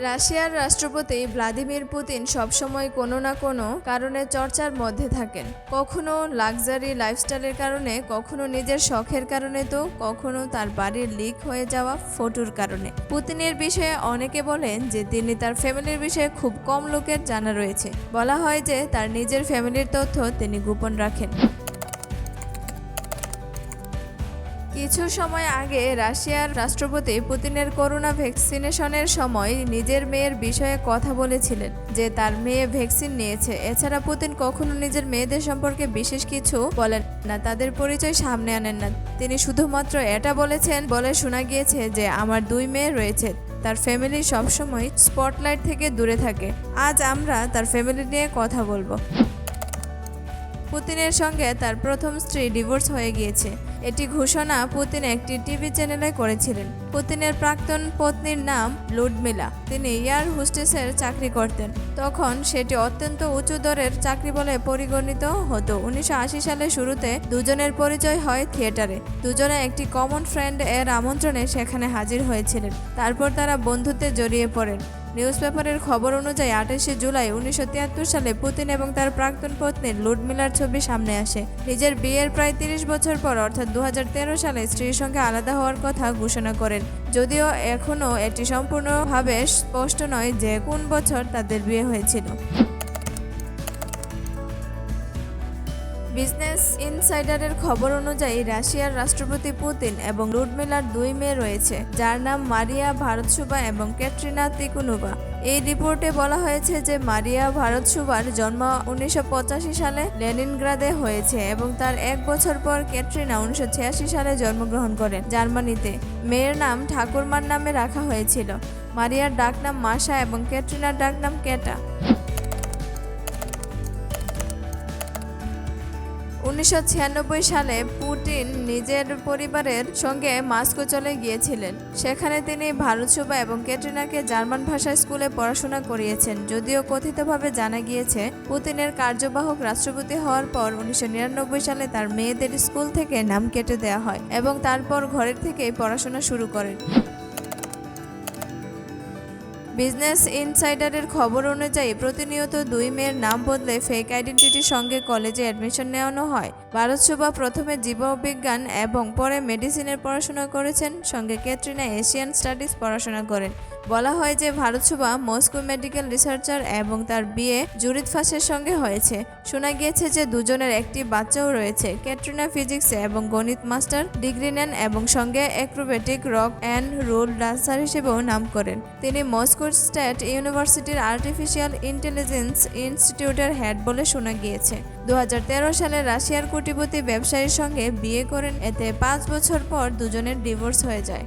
রাশিয়ার রাষ্ট্রপতি Vladimir Putin সবসময় কোনো না কোনো কারণে চর্চার মধ্যে থাকেন। কখনো লাক্সারি লাইফস্টাইলের কারণে, কখনো নিজের শখের কারণে তো, কখনো তার বাড়ির লিক হয়ে যাওয়া ফটোর কারণে। পুতিনের বিষয়ে অনেকে বলেন যে তিনি তার ফ্যামিলির বিষয়ে খুব কম লোকের জানা রয়েছে। বলা হয় যে তার নিজের ফ্যামিলির তথ্য তিনি গোপন রাখেন। কিছু সময় আগে রাশিয়ার রাষ্ট্রপতি পুতিনের করোনা ভ্যাকসিনেশনের সময় নিজের মেয়ের বিষয়ে কথা বলেছিলেন, যে তার মেয়ে ভ্যাকসিন নিয়েছে। এছাড়া পুতিন কখনো নিজের মেয়েদের সম্পর্কে বিশেষ কিছু বলেন না, তাদের পরিচয় সামনে আনেন না। তিনি শুধুমাত্র এটা বলেছেন বলে শোনা গিয়েছে যে আমার দুই মেয়ে রয়েছে, তার ফ্যামিলি সবসময় স্পটলাইট থেকে দূরে থাকে। আজ আমরা তার ফ্যামিলি নিয়ে কথা বলব। পুতিনের সঙ্গে তার প্রথম স্ত্রী ডিভোর্স হয়ে গিয়েছে। এটি ঘোষণা পুতিন একটি টিভি চ্যানেলে করেছিলেন। পুতিনের প্রাক্তন পত্নীর নাম লুডমিলা। তিনি এয়ার হোস্টেসের চাকরি করতেন। তখন সেটি অত্যন্ত উঁচু দরের চাকরি বলে পরিগণিত হতো। উনিশশো আশি সালের শুরুতে দুজনের পরিচয় হয় থিয়েটারে। দুজনে একটি কমন ফ্রেন্ড এর আমন্ত্রণে সেখানে হাজির হয়েছিলেন। তারপর তারা বন্ধুত্বে জড়িয়ে পড়েন। নিউজ পেপারের খবর অনুযায়ী আঠাশে জুলাই উনিশশো তিয়াত্তর সালে পুতিন এবং তার প্রাক্তন পত্নী লুডমিলার ছবি সামনে আসে। নিজের বিয়ের প্রায় তিরিশ বছর পর, অর্থাৎ দু হাজার তেরো সালে স্ত্রীর সঙ্গে আলাদা হওয়ার কথা ঘোষণা করেন। যদিও এখনও এটি সম্পূর্ণভাবে স্পষ্ট নয় যে কোন বছর তাদের বিয়ে হয়েছিল। বিজনেস ইনসাইডারের খবর অনুযায়ী রাশিয়ার রাষ্ট্রপতি পুতিন এবং লুডমিলার দুই মেয়ে রয়েছে, যার নাম মারিয়া ভারতসুবা এবং ক্যাটরিনা তিকুনুবা। এই রিপোর্টে বলা হয়েছে যে মারিয়া ভারতসুবার জন্ম উনিশশো পঁচাশি সালে লেনিনগ্রাদে হয়েছে এবং তার এক বছর পর ক্যাটরিনা উনিশশো ছিয়াশি সালে জন্মগ্রহণ করেন জার্মানিতে। মেয়ের নাম ঠাকুরমার নামে রাখা হয়েছিল। মারিয়ার ডাকনাম মাসা এবং ক্যাটরিনার ডাকনাম ক্যাটা। উনিশশো ছিয়ানব্বই সালে পুটিন নিজের পরিবারের সঙ্গে মাস্কো চলে গিয়েছিলেন। সেখানে তিনি ভারত ভারতসভা এবং ক্যাটরিনাকে জার্মান ভাষা স্কুলে পড়াশোনা করিয়েছেন। যদিও কথিতভাবে জানা গিয়েছে, পুতিনের কার্যবাহক রাষ্ট্রপতি হওয়ার পর উনিশশো নিরানব্বই সালে তার মেয়েদের স্কুল থেকে নাম কেটে দেওয়া হয় এবং তারপর ঘরের থেকেই পড়াশোনা শুরু করেন। বিজনেস ইনসাইডারের খবর অনুযায়ী প্রতিনিয়ত দুই মেয়ের নাম বদলে ফেক আইডেন্টিটির সঙ্গে কলেজে অ্যাডমিশন নেওয়ানো হয়। ভারত শোভা প্রথমে জীববিজ্ঞান এবং পরে মেডিসিনের পড়াশোনা করেছেন। সঙ্গে ক্যাটরিনা এশিয়ান স্টাডিজ পড়াশোনা করেন। বলা হয় যে ভারত মস্কো মেডিকেল রিসার্চার এবং তার বিয়ে জুরিত ফাঁসের সঙ্গে হয়েছে। শোনা গিয়েছে যে দুজনের একটি বাচ্চাও রয়েছে। ক্যাটরিনা ফিজিক্সে এবং গণিত মাস্টার ডিগ্রি নেন এবং সঙ্গে acrobatic rock and roll dancer হিসেবেও নাম করেন। তিনি মস্কোর স্টেট ইউনিভার্সিটির আর্টিফিশিয়াল ইন্টেলিজেন্স ইনস্টিটিউটের হেড বলে শোনা গিয়েছে। দু হাজার তেরো সালে রাশিয়ার কোটিপতি ব্যবসায়ীর সঙ্গে বিয়ে করেন, এতে পাঁচ বছর পর দুজনের ডিভোর্স হয়ে যায়।